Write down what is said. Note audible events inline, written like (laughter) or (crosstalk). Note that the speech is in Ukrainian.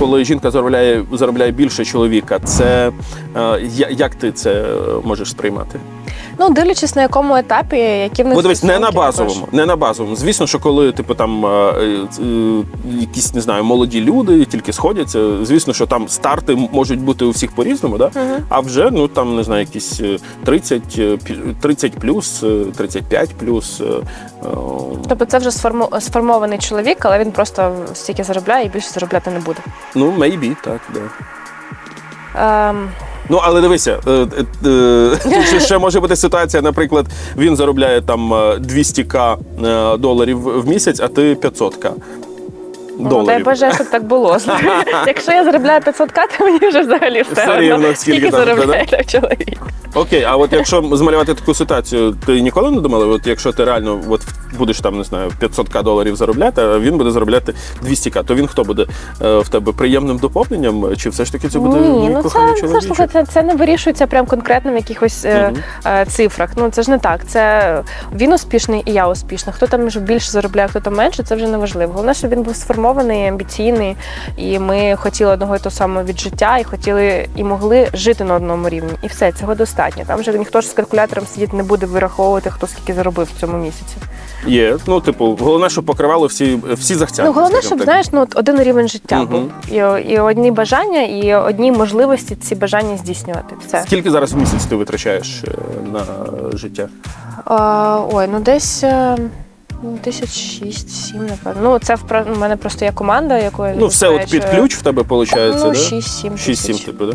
Коли жінка заробляє, заробляє більше чоловіка, це е, як ти це можеш сприймати? Ну, дивлячись на якому етапі, які в них дивись, не на базовому, також. не на базовому. Звісно, що коли типу там е, е, якісь не знаю, молоді люди тільки сходяться. Звісно, що там старти можуть бути у всіх по-різному, да? Мгм. а вже ну там не знаю, якісь е, 30, е, 30 плюс, е, 35 плюс. Тобто це вже сформований чоловік, але він просто стільки заробляє і більше заробляти не буде. Ну, maybe, так, да. Ем, Ну, але дивися, е, е, е, (laughs) ще- ще може бути ситуація, наприклад, він заробляє там е, 200к е, доларів в місяць, а ти 500к. ну, дай Доларів. Боже, щоб так було. (laughs) Якщо я заробляю 500 к, то мені вже взагалі все, Все рівно, скільки там, заробляє там чоловік. Окей, а от якщо змалювати таку ситуацію, ти ніколи не думала, от якщо ти реально от будеш там, не знаю, 500к доларів заробляти, а він буде заробляти 200к, то він хто буде е, в тебе приємним доповненням, чи все ж таки це буде Ні, ну це, це, слухай, це, це не вирішується прям конкретно в якихось е, Мгм. е, цифрах. Ну це ж не так. Це він успішний і я успішна. Хто там більше заробляє, хто там менше, це вже не важливо. Головне, щоб він був сформований, амбіційний, і ми хотіли одного і того самого від життя, і хотіли і могли жити на одному рівні. І все, цього достатньо. Там вже ніхто ж з калькулятором сидіти не буде вираховувати, хто скільки заробив в цьому місяці. Є. Ну, типу, головне, щоб покривало всі, всі захцянки. Ну головне, щоб так. знаєш, ну от один рівень життя Мгм. був. І, і одні бажання, і одні можливості ці бажання здійснювати. Все. Скільки зараз в місяць ти витрачаєш е, на життя? А, ой, ну десь. е, ну, Тисяч шість-сім, напевно. Ну, це в мене просто є команда, якою Ну, все от під ключ в тебе виходить, Ну, да? шість-сім 6-7, тисяч. типу, да?